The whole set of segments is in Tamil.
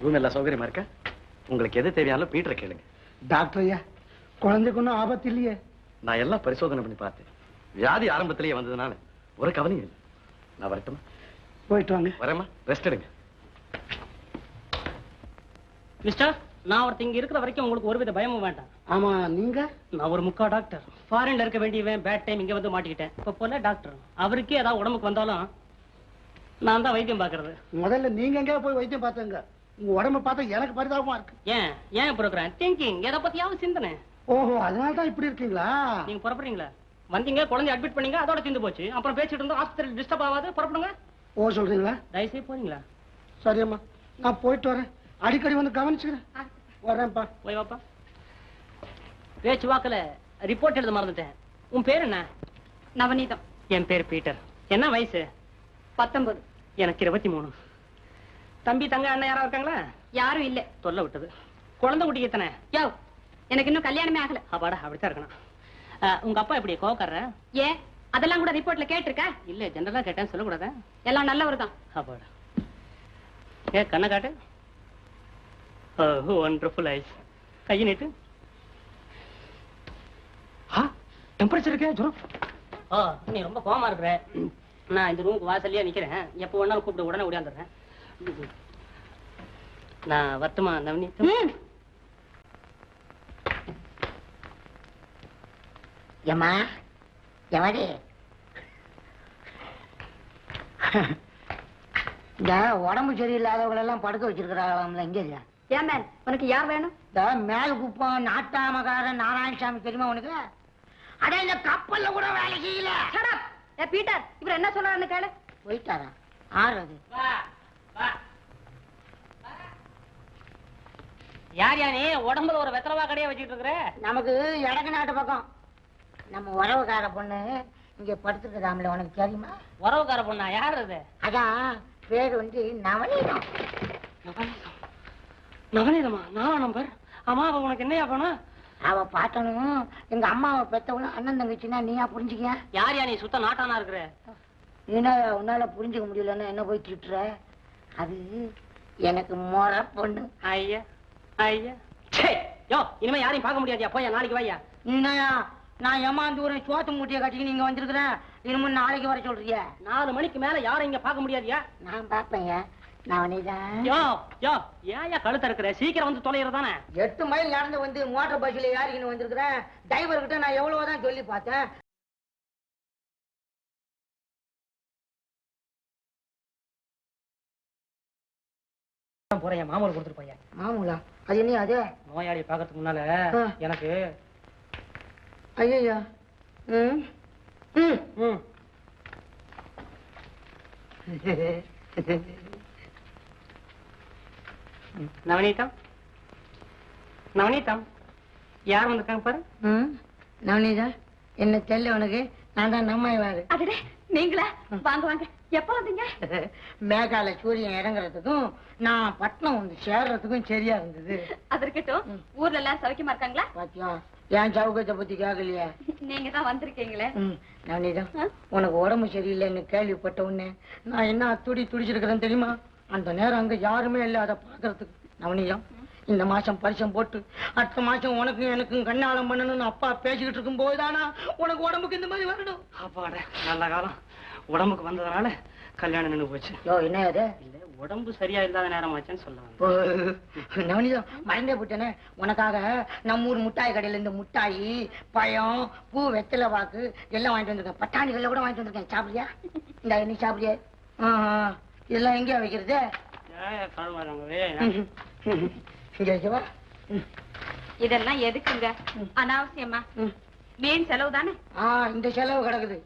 ரூம் எல்லாம் சௌகரியமா இருக்கா? உங்களுக்கு எது தேவையானாலும் பீட்டரை கேளுங்க. டாக்டர் ஐயா குழந்தைக்கு ஒன்றும் ஆபத்து இல்லையே? நான் எல்லாம் பரிசோதனை பண்ணி பார்த்தேன். வியாதி ஆரம்பத்திலேயே வந்ததுனால ஒரு கவலையும் இல்லை. நான் வரட்டுமா? போயிட்டு வாங்க. வரேம்மா. ரெஸ்ட் எடுங்க. மிஸ்டர் நான் ஒருத்தர் இங்க இருக்கிற வரைக்கும் உங்களுக்கு ஒருவித பயமும் வேண்டாம். ஆமா நீங்க? நான் ஒரு முக்கா டாக்டர். ஃபாரின்ல இருக்க வேண்டியவன் பேட் டைம் இங்க வந்து மாட்டிக்கிட்டேன். இப்ப போல டாக்டர். அவருக்கே ஏதாவது உடம்புக்கு வந்தாலும் நான் தான் வைத்தியம் பாக்குறது முதல்ல நீங்க எங்கேயா போய் வைத்தியம் பார்த்தங்க. உங்க உடம்ப பார்த்தா எனக்கு பரிதாபமா இருக்கு. ஏன்? ஏன் ப்ரோக்ராம் திங்கிங் எதை பத்தியாவது சிந்தனை. ஓஹோ அதனால தான் இப்படி இருக்கீங்களா? நீங்க புறப்படுறீங்களா? வந்தீங்க குழந்தை அட்மிட் பண்ணீங்க அதோட தீர்ந்து போச்சு. அப்புறம் பேசிட்டு இருந்தோம் ஹாஸ்பிட்டல் டிஸ்டர்ப் ஆகாது. புறப்படுங்க. ஓ சொல்றீங்களா? தயவுசெய்து போறீங்களா? சரியம்மா நான் போயிட்டு வரேன். அடிக்கடி வந்து கவனிச்சுக்கிறேன். வரேன்ப்பா போய் வாப்பா. பேச்சு வாக்குல ரிப்போர்ட் எழுத மறந்துட்டேன். உன் பேர் என்ன? நவநீதம். என் பேர் பீட்டர். என்ன வயசு? பத்தொன்பது. எனக்கு இருபத்தி மூணு. தம்பி தங்க அண்ணன் யாரா இருக்காங்களா? யாரும் இல்ல. தொல்லை விட்டது. குழந்தை குட்டி எத்தனை? யோ எனக்கு இன்னும் கல்யாணமே ஆகல. அப்பாடா அப்படித்தான் இருக்கணும். உங்க அப்பா எப்படி கோவக்காரர? ஏன் அதெல்லாம் கூட ரிப்போர்ட்ல கேட்டிருக்க? இல்ல ஜெனரலா கேட்டேன் சொல்லக்கூடாதா? எல்லாம் நல்லவர் தான் அப்பாடா ஏ கண்ணை காட்டு. ஒண்டர்ஃபுல் ஐஸ் கையை நீட்டு. டெம்பரேச்சர் இருக்கே ஜுரம் ஓ நீ ரொம்ப கோவமா இருக்கிற. நான் இந்த ரூமுக்கு வாசல்லையே நிக்கிறேன். எப்போ வேணாலும் கூப்பிட்டு உடனே ஓடியாந்துடுறேன் நான் வரட்டுமா நவனீத் ஏம்மா எவடி இந்த உடம்பு சரியில்லாதவங்க எல்லாம் படுக்க வச்சிருக்கிறாங்களாம்ல எங்க இல்ல ஏன் மேன் உனக்கு யார் வேணும்? இந்த மேல குப்பம் நாட்டாமகாரன் நாராயணசாமி தெரியுமா உனக்கு? அட இந்த கப்பல்ல கூட வேலை செய்யல. பீட்டர் இவர் என்ன சொல்றாருன்னு கேளு. போயிட்டாரா? ஆறு அது. யார் யா நீ உடம்புல ஒரு வெத்தலவா கடையா வச்சுட்டு இருக்கிற? நமக்கு இடக்கு நாட்டு பக்கம். நம்ம உறவுக்கார பொண்ணு இங்க படுத்துருக்குதாம்ல உனக்கு தெரியுமா? உறவுக்கார பொண்ணா? யார் அது? அதான் பேர் வந்து நவநீதம். நவநீதமா. நான் நம்பர்? ஆமா அவ உனக்கு என்னையா போனா? அவ பார்த்தனும் எங்க அம்மாவை பெத்தவளும் அண்ணன் தங்கச்சின்னா நீயா புரிஞ்சுக்கிய? யார் யா நீ சுத்த நாட்டானா இருக்கிற? நீனா உன்னால புரிஞ்சுக்க முடியலன்னா என்ன போய் திட்டுற? அது எனக்கு முறை பொண்ணு. ஐயா. ஐயா. யோ இனிமே யாரையும் பார்க்க முடியாதியா. போயா நாளைக்கு வாயா நான் ஏமாந்து ஒரு சோத்து மூட்டையை கட்டிக்கு நீங்க வந்திருக்கிறேன். இனிமே நாளைக்கு வர சொல்றிய. நாலு மணிக்கு மேல யாரும் இங்க பார்க்க முடியாதியா. நான் நீதான் யோ யோ ஏயா கழுத்த இருக்கிற? சீக்கிரம் வந்து தொலைகிறதானே எட்டு மைல் நடந்து வந்து மோட்டார் பஸ்ல ஏறிக்கின்னு வந்திருக்கிறேன். டிரைவர் கிட்ட நான் எவ்வளவுதான் சொல்லி பார்த்தேன். போறேன் மாமூல் கொடுத்துட்டு போயா மாமூலா? அது என்ன அது? நோயாளியை பார்க்கறதுக்கு முன்னால. எனக்கு ஐயா ம். ம். ம். நவநீதம். நவநீதம். யார் வந்திருக்காங்க பாரு? ம். நவனிதா என்ன தெரியல உனக்கு. நான் தான் அடடே நீங்களா? வாங்க வாங்க. எப்ப வந்தீங்க? மேகால சூரியன் இறங்குறதுக்கும் நான் பட்டணம் வந்து சேர்றதுக்கும் சரியா இருந்தது. அது இருக்கட்டும் ஊர்ல எல்லாம் சௌக்கியமா இருக்காங்களா? பாத்தியா என் சவுகத்தை பத்தி கேட்கலையே நீங்க தான் வந்திருக்கீங்களே. ம் நவனிதா ஆ? உனக்கு உடம்பு சரியில்லைன்னு கேள்விப்பட்ட உடனே நான் என்ன துடி துடிச்சிருக்கிறேன் தெரியுமா? அந்த நேரம் அங்க யாருமே இல்லை அதை பாக்குறதுக்கு நவனிதம் இந்த மாசம் பரிசம் போட்டு அடுத்த மாசம் உனக்கும் எனக்கும் கண்ணாலம் பண்ணணும்னு அப்பா பேசிக்கிட்டு இருக்கும் போதுதானா உனக்கு உடம்புக்கு இந்த மாதிரி வரணும். அப்பாட நல்ல காலம். உடம்புக்கு வந்ததுனால கல்யாணம் நின்னு போச்சு. யோ என்ன அது இல்ல உடம்பு சரியா இல்லாத நேரமாச்சுன்னு சொல்ல வந்தேன். நவனிதம் மறந்தே போட்டேனே உனக்காக நம்ம ஊர் முட்டாய் கடையில இந்த முட்டாயி பழம் பூ வெத்தலை வாக்கு எல்லாம் வாங்கிட்டு வந்திருக்கேன். பட்டாணிகள்ல கூட வாங்கிட்டு வந்திருக்கேன். சாப்பிடுறியா இந்த நீ ஆ. இதெல்லாம் எங்கேயா வைக்கிறது. இங்க வைக்கவா? இதெல்லாம் எதுக்குங்க? அனாவசியமா? ம். வீண் செலவு தானே? ஆ இந்த செலவு கிடக்குது.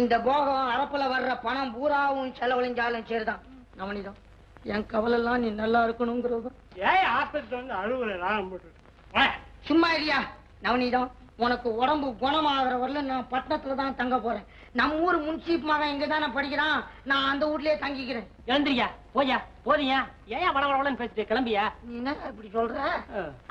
இந்த போகம் அரப்புல வர்ற பணம் பூராவும் செலவழிஞ்சாலும் சரிதான். நவனிதம் என் கவலை எல்லாம் நீ நல்லா இருக்கணுங்கிறது ஏய் ஆஸ்பத்திரி வந்து அழுகுற நான். சும்மா இல்லையா நவநீதம் உனக்கு உடம்பு குணமாகற வரல நான் பட்டணத்துல தான் தங்க போறேன். நம்ம ஊர் முன்சீப் மகன் இங்க தானே படிக்கிறான். நான் அந்த வீட்லயே தங்கிக்கிறேன். எழுந்திரியா? போயா? போதியா ஏன் வட வடவளன்னு பேசிட்டு கிளம்பியா? நீ என்ன இப்படி சொல்ற?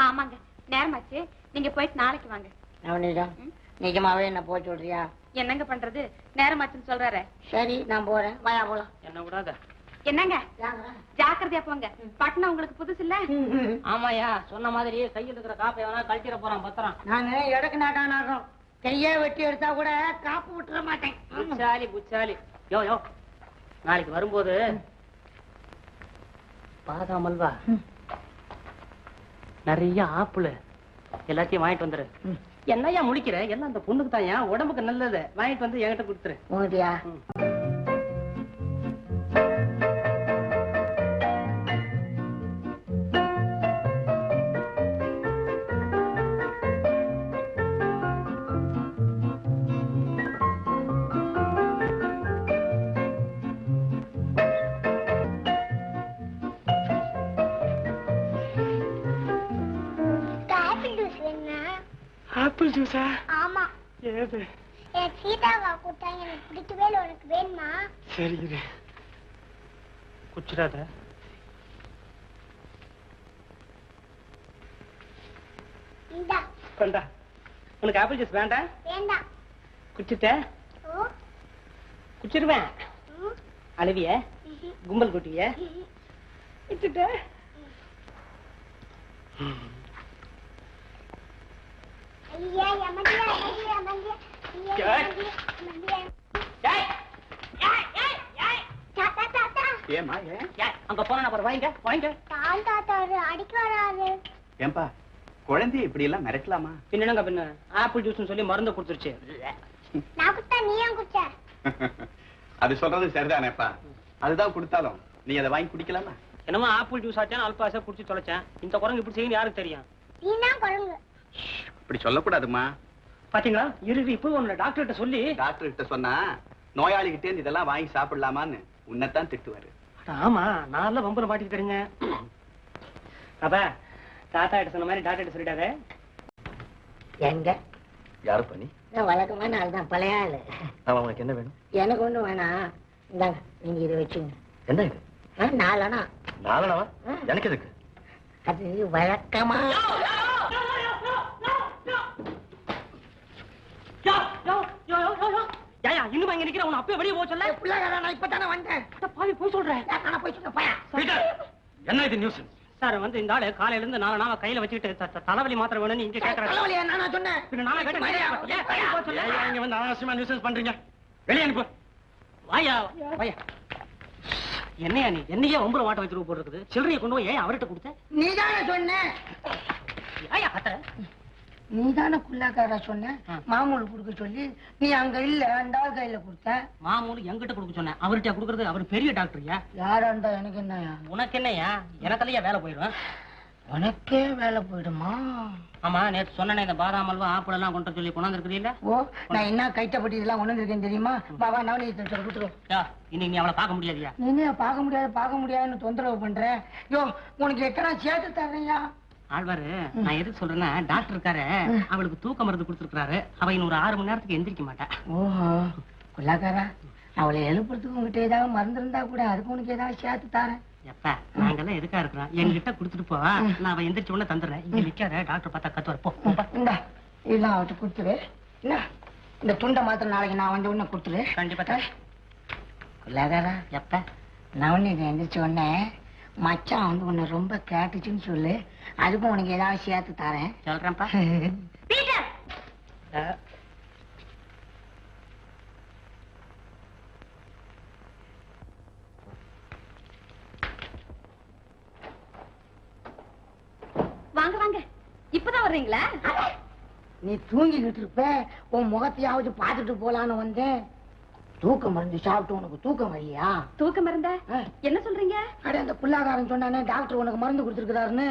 ஆமாங்க. நேரமாச்சு. நீங்க போயிட்டு நாளைக்கு வாங்க. நவநீதம். நிஜமாவே என்ன போக சொல்றியா? என்னங்க பண்றது? நேரமாச்சுன்னு சொல்றாரு. சரி நான் போறேன். வாயா போலாம். என்ன விடாத. என்னங்க? ஜாக்கிரதையா போங்க. பட்டணம் உங்களுக்கு புதுசு இல்ல? ஆமாயா சொன்ன மாதிரி கையில் இருக்கிற காப்பை வேணா கழட்டிட போறான் பத்திரம். நானு எடக்கு நாட்டானாகும் கையே வெட்டி எடுத்தா கூட காப்பு விட்டுற மாட்டேன். புச்சாலி புச்சாலி. யோ யோ. நாளைக்கு வரும்போது பாதாம் அல்வா நிறைய ஆப்பிள். எல்லாத்தையும் வாங்கிட்டு வந்துரு. என்னய்யா முழிக்கிற? எல்லாம் அந்த பொண்ணுக்கு தான் உடம்புக்கு நல்லது. வாங்கிட்டு வந்து என்கிட்ட கொடுத்துரு. ஓடியா ஜூஸா ஆமா. ஏது? எனக்கு சீதாவா கொடுத்தாங்க எனக்கு பிடிக்கவே இல்லை. உனக்கு வேணுமா? சரி இரு. குச்சிடாத. இந்தா. கொண்டா. உனக்கு ஆப்பிள் ஜூஸ் வேண்டாம்? வேண்டாம் குச்சிட்ட? ஓ. குச்சிருவேன். ம், அழுவிய? ம்ஹும், கும்பல் குட்டிய ம்ஹும். வச்சுட்ட ஐயா எமதியா எமதியா எமதியா ஐயா, ஏய். எமதியா, எமதியா. ஏய், ஏய், ஏய், ஏய். தாத்தா தாத்தா ஏமா ஏன் ஏய், அங்க போனா அப்புறம் வாங்க வாங்க. தால் அடிக்க ஏன்பா குழந்தைய இப்படி எல்லாம் மிரட்டலாமா? பின்னங்க பின்ன? ஆப்பிள் ஜூஸ்னு சொல்லி மருந்து கொடுத்துருச்சு. நான் நீ ஏன் குச்ச அது சொல்றது சரிதானேப்பா. அதுதான் கொடுத்தாலும். நீ அதை வாங்கி குடிக்கலாமா? என்னமோ ஆப்பிள் ஜூஸ் ஆச்சான் அல்பாசா குடிச்சு தொலைச்சேன். இந்த குரங்கு இப்படி செய்யும் யாருக்கு தெரியும்? நீ தான் குரங்கு. இப்படி சொல்லக்கூடாதுமா. பாத்தீங்களா? இறுதி இப்போ உன்னை டாக்டர்கிட்ட சொல்லி டாக்டர் கிட்ட சொன்னா நோயாளிகிட்டே இருந்து இதெல்லாம் வாங்கி சாப்பிடலாமான்னு உன்னைத்தான் திட்டுவாரு. அட ஆமா நான் வம்புல மாட்டிக்கிட்டேங்க அப்ப தாத்தா கிட்ட சொன்ன மாதிரி டாக்டர் கிட்ட சொல்லிட்டாரு. எங்க? யாரு பண்ணி நான் வழக்கமான ஆள் தான் பழைய ஆளு. அவன் உனக்கு என்ன வேணும்? எனக்கு ஒண்ணும் வேணாம் இந்தாங்க நீங்க இதை வச்சுங்க. என்ன இது? நாலனா நாலனவா எனக்கு எதுக்கு? அது வழக்கமா யோ, யோ, யோ, யோ, யோ, யோ. ஏய்யா, இன்னும் இங்க நிக்கிற உன்னை அப்பயே வெளியே போக சொல்ல? பிள்ளைகாரா நான் இப்பதானே வந்தேன். அட பாவி போய் சொல்றேன் நான் போய் சொல்ல போயா. என்ன இது நியூஸ் சார் வந்து இந்த ஆளு காலையில இருந்து நாலு நாளா கையில வச்சுக்கிட்டு தலைவலி மாத்திரை வேணும்னு இங்க கேக்குறாரு. தலைவலியா நானா சொன்னேன்? பின்ன நானே கேட்டேன் ஏன் வெளியே போக சொல்ல? இங்க வந்து அவசியமா நியூஸ் பண்றீங்க. வெளியே அனுப்பு. வாயா. வாயா. என்னையா நீ? என்னையே ஒம்புல மாட்ட வச்சிருக்க போட்டுருக்குது. சில்லறையை கொண்டு போய் ஏன் அவர்கிட்ட கொடுத்த? நீதானே சொன்ன ஏயா கத்த நீதானே குள்ளாக்காரா சொன்ன. மாமூல் கொடுக்க சொல்லி நீ அங்க இல்ல அந்த ஆள் கையில கொடுத்த. மாமூலு எங்கிட்ட கொடுக்க சொன்னேன் அவர்கிட்ட கொடுக்கறது அவர் பெரிய டாக்டர்யா யாரா இருந்தா எனக்கு என்னயா உனக்கு என்னய்யா? எனக்கெல்லாம் வேலை போயிடும்? உனக்கே வேலை போயிடுமா? ஆமா நேத்து சொன்னேனே இந்த பாதாம் அல்வா ஆப்பிள் எல்லாம் கொண்டு சொல்லி கொண்டாந்து இல்ல ஓ நான் என்ன கைட்டப்பட்டி இதெல்லாம் கொண்டு வந்திருக்கேன் தெரியுமா பாபா நவநீத கொடுத்துருவோம் இன்னைக்கு நீ அவளை பார்க்க முடியாதியா நீ பார்க்க முடியாது பார்க்க முடியாதுன்னு தொந்தரவு பண்ற? யோ உனக்கு எத்தனை சேர்த்து தர்றையா ஆழ்வாரு நான் எதுக்கு சொல்றேன்னா டாக்டர் இருக்காரு அவளுக்கு தூக்க மருந்து கொடுத்துருக்காரு அவ இன்னும் ஒரு ஆறு மணி நேரத்துக்கு எந்திரிக்க மாட்டா. ஓஹோ குல்லாக்காரா அவளை எழுப்புறதுக்கு உங்ககிட்ட ஏதாவது மருந்து இருந்தா கூட அதுக்கு உனக்கு ஏதாவது சேர்த்து தரேன். எப்ப? நாங்கெல்லாம் எதுக்கா இருக்கிறோம்? என்கிட்ட கொடுத்துட்டு போ. நான் அவ எந்திரிச்ச உடனே தந்துடுறேன். இங்க நிக்காத டாக்டர் பார்த்தா கத்துவார் போ. இந்தா இதெல்லாம் அவட்ட கொடுத்துரு. என்ன இந்த துண்டை மாத்திரம் நாளைக்கு நான் வந்த உடனே கொடுத்துரு. கண்டிப்பா. குல்லாக்காரா எப்ப? நவநீதம் எந்திரிச்ச உடனே மச்சான் வந்து உன்னை ரொம்ப கேட்டுச்சுன்னு சொல்லு. அதுக்கும் உனக்கு ஏதாவது சேர்த்து தரேன். சொல்றேன்ப்பா. பீட்டர்! வாங்க வாங்க. இப்பதான் வர்றீங்களா? நீ தூங்கிக்கிட்டு இருப்ப. உன் முகத்தையாவது பார்த்துட்டு போலான்னு வந்தேன். தூக்கம் மருந்து சாப்பிட்டு உனக்கு தூக்கம் வரலையா? தூக்கம் இருந்தா ஆ. என்ன சொல்றீங்க? அட அந்த புல்லாகாரன் சொன்னானே டாக்டர் உனக்கு மருந்து கொடுத்துருக்காருன்னு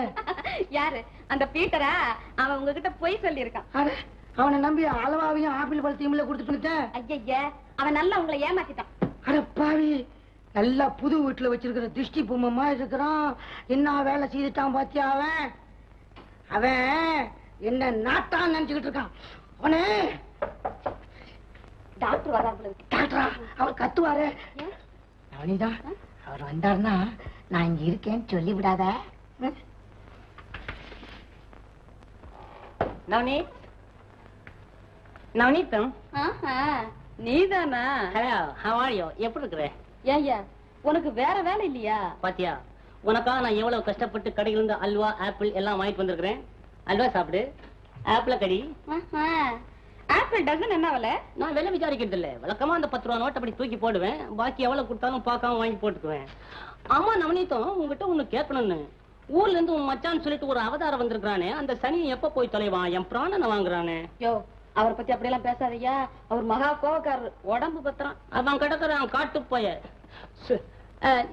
யாரு? அந்த பீட்டரா? அவன் உங்ககிட்ட பொய் சொல்லியிருக்கான். அவனை நம்பி அளவாவையும் ஆப்பிள் பழத்தையும் இல்ல கொடுத்துட்டு வந்துட்டேன். ஐயய்ய அவன் நல்லா உங்களை ஏமாத்திட்டான். அட பாவி. நல்லா புது வீட்டுல வச்சிருக்கிற திருஷ்டி பொம்மை இருக்கிறான். என்ன வேலை செய்துட்டான் பாத்தியா அவன்? அவன் என்ன நாட்டான்னு நினைச்சுக்கிட்டு இருக்கான். அவனே. டாக்டர் வராங்க டாக்டரா? அவர் கத்துவாரு. ஏன்? அவனிதான் அவர் வந்தாருன்னா நான் இங்க இருக்கேன்னு சொல்லி விடாத. ம்? நவனீத் நவனீத்தம் ஆஹா. நீதானா? ஹலோ ஹவ் ஆர் யூ எப்படி இருக்கிற? ஏய்யா உனக்கு வேற வேலை இல்லையா? பாத்தியா உனக்காக நான் எவ்வளவு கஷ்டப்பட்டு கடையில இருந்து அல்வா ஆப்பிள் எல்லாம் வாங்கிட்டு வந்திருக்கிறேன். அல்வா சாப்பிடு. ஆப்பிள கடி. ஆப்பிள் டசன் என்ன விலை? நான் விலை விசாரிக்கிறது இல்ல. வழக்கமா அந்த பத்து ரூபா நோட் அப்படி தூக்கி போடுவேன். பாக்கி எவ்வளவு கொடுத்தாலும் பார்க்காம வாங்கி போட்டுக்குவேன். ஆமா நவனீதம் உங்ககிட்ட ஒண்ணு கேட்கணும்னு. ஊர்ல இருந்து உன் மச்சான்னு சொல்லிட்டு ஒரு அவதாரம் வந்திருக்கானே அந்த சனி எப்ப போய் தொலைவான் என் பிராணனை வாங்குறானே. யோ அவரை பத்தி அப்படியெல்லாம் பேசாதய்யா அவர் மகா கோவக்காரர். உடம்பு பத்திரம். அவன் கிடக்குறான் காட்டு போய.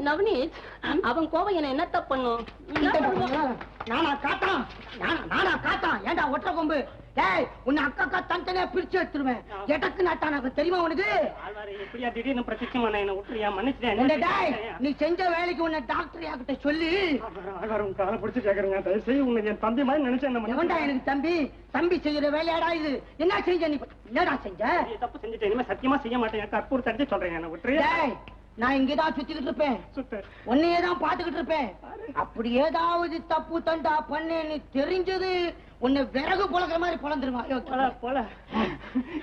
நவனீத் அவன் கோவம் என்ன என்னத்த பண்ணும்? நானா காட்டான் நானா காட்டான் ஏன்டா ஒற்றை கொம்பு? டேய் உன்னை அக்கா அக்கா தனித்தனியா பிரிச்சு எடுத்துருவேன். எடக்கு நாட்டான தெரியுமா உனக்கு? எப்படியா திடீர்னு பிரத்யட்சமான என்ன விட்டுறியா? உன்னை டேய் நீ செஞ்ச வேலைக்கு உன்னை டாக்டர் யாக்கிட்ட சொல்லி. காலை பிடிச்சு கேக்குறேங்க. தயவு செய்து உன்னை என் தம்பி மாதிரி நினைச்சேன் எவன்டா எனக்கு தம்பி? தம்பி செய்யற வேலையாடா இது. என்ன செஞ்ச நீ? என்னடா செஞ்ச? தப்பு செஞ்சுட்டேன் இனிமே சத்தியமா செய்ய மாட்டேன். கற்பூர் தடிச்சு சொல்றேன். என்ன விட்டுறியா? டேய் நான் இங்கதான் சுத்திக்கிட்டு இருப்பேன். உன்னையே தான் பாத்துக்கிட்டு இருப்பேன். அப்படி ஏதாவது தப்பு தண்டா பண்ணேன்னு தெரிஞ்சது உன்னை விறகு புலக்கிற மாதிரி புலந்துருமா போல போல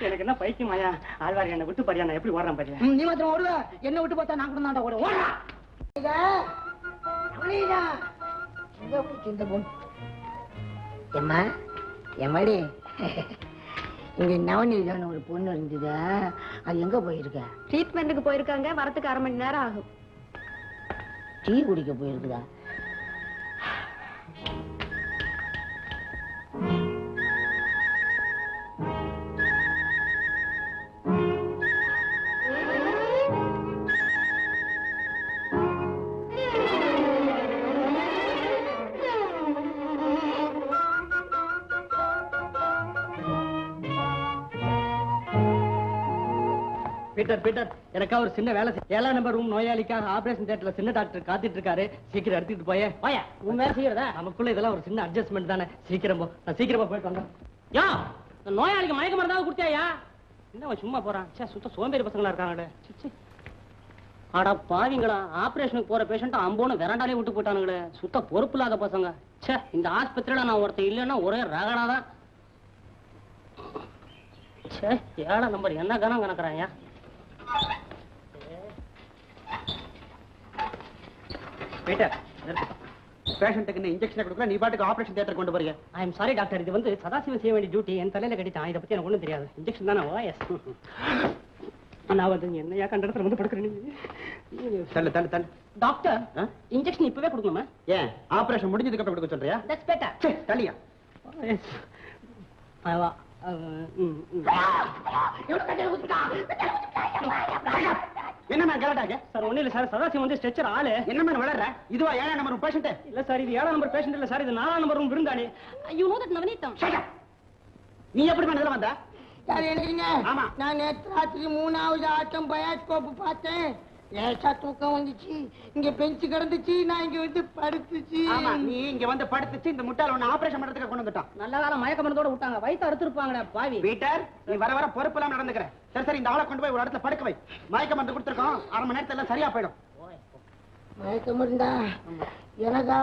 எனக்கு என்ன பைத்தியமாயா ஆழ்வார் என்னை விட்டு பாரியா நான் எப்படி ஓடுறேன் பாரியா நீ மாத்திரம் ஓடுவ. என்ன விட்டு பார்த்தா நான் கூட தான் ஓட ஓடுறா இந்த பொண்ணு. எம்மா எம்மாடி இங்க நவநீதான ஒரு பொண்ணு இருந்ததா. அது எங்க போயிருக்க? ட்ரீட்மெண்ட்டுக்கு போயிருக்காங்க. வரதுக்கு அரை மணி நேரம் ஆகும். டீ குடிக்க போயிருக்குதா? Peter Peter. எனக்கா ஒரு சின்ன வேலை ஏழாம் நம்பர் ரூம் நோயாளிக்காக ஆபரேஷன் தியேட்டர்ல சின்ன டாக்டர் காத்துட்டு இருக்காரு சீக்கிரம் எடுத்துட்டு போயே. போயா. உன் வேலை செய்யறதா நமக்குள்ள இதெல்லாம் ஒரு சின்ன அட்ஜஸ்ட்மெண்ட் தானே. சீக்கிரம் போ. நான் சீக்கிரமா போயிட்டு வந்தேன் யா! இந்த நோயாளிக்கு மயக்க மருந்தாவது கொடுத்தியாயா? என்ன சும்மா போறான்? சே சுத்த சோம்பேறி பசங்களா இருக்காங்கடே சி, சி. அட பாவிங்களா ஆபரேஷனுக்கு போற பேஷண்ட் அம்போன்னு வெராண்டாலே விட்டு போயிட்டானுங்களே. சுத்த பொறுப்பு இல்லாத பசங்க. ச்சே இந்த ஆஸ்பத்திரியில நான் ஒருத்தன் இல்லைன்னா ஒரே ரகடா தான் ச்சே ஏழாம் நம்பர் என்ன கணம் கணக்குறாயா பேஷண்ட்டுக்கு இன்ஜெக்ஷன் கொடுக்கல நீ பாட்டுக்கு ஆபரேஷன் தியேட்டர் கொண்டு போறீங்க ஐ எம் சாரி டாக்டர் இது வந்து சதாசிவம் செய்ய வேண்டிய டியூட்டி என் தலையில கட்டிட்டான் இதை பத்தி எனக்கு ஒண்ணும் தெரியாது. இன்ஜெக்ஷன் தானே? ஓஎஸ் நான் வந்து என்னையா கண்ட இடத்துல வந்து படுக்கிறேன் தள்ளு தள்ளு தள்ளு. டாக்டர்? இன்ஜெக்ஷன் இப்பவே கொடுக்கணுமா? ஏன்? ஆபரேஷன் முடிஞ்சதுக்கு அப்புறம் கொடுக்க சொல்றியா? தட்ஸ் பெட்டர் சே, என்னம்மா கலட்டாங்க சார் ஒண்ணு இல்ல சார் சதாசிவம் வந்து ஸ்ட்ரெச்சர் ஆளு. என்னம்மா வளர்ற? இதுவா ஏழாம் நம்பர் பேஷண்ட் இல்ல சார் இது ஏழாம் நம்பர் பேஷண்ட் இல்ல சார் இது நாலாம் நம்பர் ரூம் விருந்தாளி. யூ நோ தட் நவனீதம் நீ எப்படி பண்ணதுல வந்த? யார் எழுதுறீங்க? ஆமா. நான் நேற்று ராத்திரி மூணாவது ஆட்டம் பயாஸ்கோப் பார்த்தேன். லேசா தூக்கம் வந்துச்சு? இங்க பெஞ்சு கிடந்துச்சு நான் இங்க வந்து படுத்துச்சு. ஆமா நீ இங்க வந்து படுத்துச்சு இந்த முட்டாள் உன்னை ஆபரேஷன் பண்றதுக்கு கொண்டு வந்துட்டான். நல்ல காலம் மயக்க மருந்தோட விட்டாங்க. வயிற்று அறுத்துருப்பாங்கடா பாவி. பீட்டர் நீ வர வர பொறுப்பு இல்லாம நடந்துக்கிற. சரி சரி இந்த ஆளை கொண்டு போய் ஒரு இடத்துல படுக்க வை. மயக்க மருந்து கொடுத்துருக்கோம். அரை மணி நேரத்துல சரியா போயிடும். மயக்கம் இருந்தா எனக்கா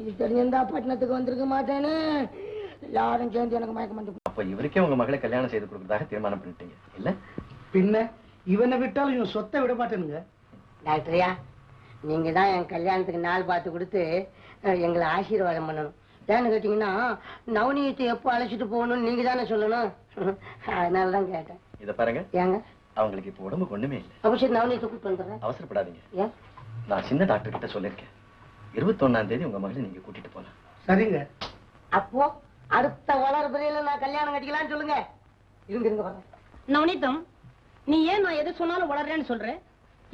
இது தெரிஞ்சிருந்தா பட்டணத்துக்கு வந்திருக்க மாட்டேன்னு. எல்லாரும் சேர்ந்து எனக்கு மயக்கம் வந்து அப்ப இவருக்கே உங்க மகளை கல்யாணம் செய்து கொடுக்கறதாக தீர்மானம் பண்ணிட்டீங்க இல்ல? பின்ன இவனை விட்டாலும் இவன் சொத்தை விட மாட்டேனுங்க. டாக்டரையா நீங்க தான் என் கல்யாணத்துக்கு நாள் பார்த்து கொடுத்து எங்களை ஆசீர்வாதம் பண்ணணும். ஏன்னு கேட்டீங்கன்னா நவநீத்தை எப்போ அழைச்சிட்டு போகணும்னு நீங்க தானே சொல்லணும். அதனால தான் கேட்டேன். இத பாருங்க. ஏங்க? அவங்களுக்கு இப்ப உடம்புக்கு ஒண்ணுமே இல்ல. அப்போ சரி நவநீத்தை கூப்பிட்டு வந்துடுறேன். அவசரப்படாதீங்க. ஏன்? நான் சின்ன டாக்டர் கிட்ட சொல்லிருக்கேன் இருபத்தொன்னாம் தேதி உங்க மகளை நீங்க கூட்டிட்டு போலாம். சரிங்க. அப்போ அடுத்த வளர்பிறையில நான் கல்யாணம் கட்டிக்கலாம்னு சொல்லுங்க. இருங்க இருங்க வரேன் நவனீதம் நீ ஏன் நான் எது சொன்னாலும் வளர்றேன்னு சொல்றேன்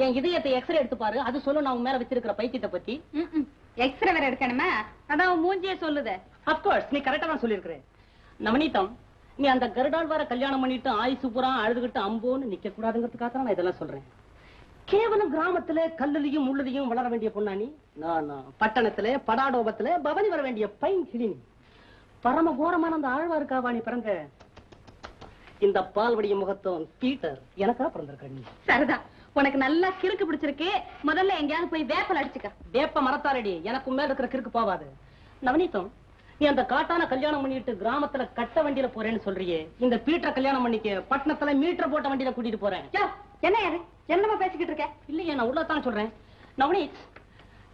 என் இதயத்தை எக்ஸ்ரே எடுத்து பாரு. அது சொல்லும் நான் உன் மேல வச்சிருக்கிற பைத்தியத்தை பத்தி. எக்ஸ்ரே வேற எடுக்கணுமா? அதான் மூஞ்சியே சொல்லுதே. அப்கோர்ஸ் நீ கரெக்டா தான் சொல்லியிருக்கிறேன். நவனீதம் நீ அந்த கருடால் வர கல்யாணம் பண்ணிட்டு ஆயுசு பூரா அழுதுகிட்டு அம்போன்னு நிக்க கூடாதுங்கிறதுக்காக தான் நான் இதெல்லாம் சொல்றேன். கேவலம் கிராமத்துல கல்லுலையும் முள்ளுலையும் வளர வேண்டிய பொண்ணா நீ? நான் பட்டணத்துல படாடோபத்துல பவனி வர வேண்டிய பைன் கிளி நீ. பரம கோரமான அந்த ஆழ்வாருக்காவா நீ பிறந்த? இந்த பால்வடிய முகத்தம் பீட்டர் எனக்கா பிறந்திருக்க நீ? சரிதான். உனக்கு நல்லா கிறுக்கு பிடிச்சிருக்கு முதல்ல எங்கேயாவது போய் வேப்பல் அடிச்சுக்க. வேப்ப மரத்தாரடி எனக்கு மேல இருக்கிற கிறுக்கு போவாது. நவனீதம் நீ அந்த காட்டான கல்யாணம் பண்ணிட்டு கிராமத்துல கட்ட வண்டியில போறேன்னு சொல்றியே இந்த பீட்டரை கல்யாணம் பண்ணிக்க பட்டணத்துல மீட்டர் போட்ட வண்டியில கூட்டிட்டு போறேன். என்ன அது என்னமா பேசிக்கிட்டு இருக்க? இல்லையே நான் உள்ளதான் சொல்றேன். நவனீத்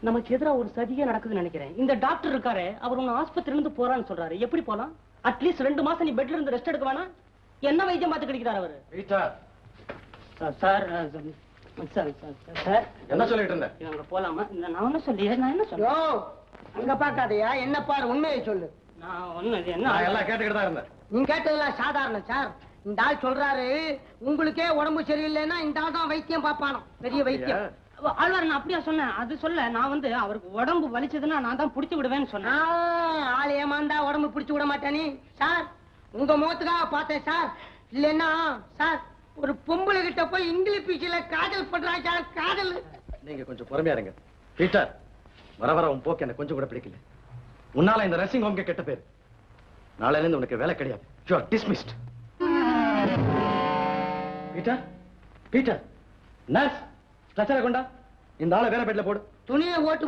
நமக்கு எதிரா ஒரு சதியே நடக்குதுன்னு நினைக்கிறேன். இந்த டாக்டர் இருக்காரு அவர் உங்க ஆஸ்பத்திரில இருந்து போறான்னு சொல்றாரு. எப்படி போலாம்? அட்லீஸ்ட் ரெண்டு மாசம் நீ பெட்ல இருந்து ரெஸ்ட் எடுக்க வேணாம். என்ன வைத்தியம் பார்த்து கிடைக்கிறார் அவரு? சார் சார் என்ன சொல்லிட்டு இருந்த? போலாமா? நான் என்ன சொல்லி நான் என்ன சொல்றேன் அங்க பாக்காதயா என்ன பாரு உண்மையை சொல்லு. நான் ஒண்ணு என்ன? எல்லாம் கேட்டுக்கிட்டு தான் இருந்தேன். நீங்க கேட்டதெல்லாம் சாதாரணம் சார். இந்த ஆள் சொல்றாரு உங்களுக்கே உடம்பு சரியில்லைன்னா இந்த ஆள் தான் வைத்தியம் பார்ப்பானோ பெரிய வைத்தியம். ஆழ்வார் நான் அப்படியா சொன்னேன்? அது சொல்ல நான் வந்து அவருக்கு உடம்பு வலிச்சதுன்னா நான் தான் புடிச்சு விடுவேன்னு சொன்னேன். ஆள் ஏமாந்தா உடம்பு பிடிச்சு விட மாட்டானே சார். உங்க முகத்துக்காக பார்த்தேன் சார். இல்லைன்னா சார் ஒரு பொம்பளை கிட்ட போய் இங்கிலீஷ் பீச்சில காதல் பண்றாங்க காதல்? நீங்க கொஞ்சம் பொறுமையா இருங்க. பீட்டர் வர வர உன் போக்கு எனக்கு கொஞ்சம் கூட பிடிக்கல. உன்னால இந்த நர்சிங் ஹோம்க்கு கெட்ட பேர். நாளையில இருந்து உனக்கு வேலை கிடையாது. You are dismissed Peter Peter nurse ஸ்ட்ரெச்சரை கொண்டா இந்த ஆளை வேற பெட்ல போடு. துணியை ஓட்டு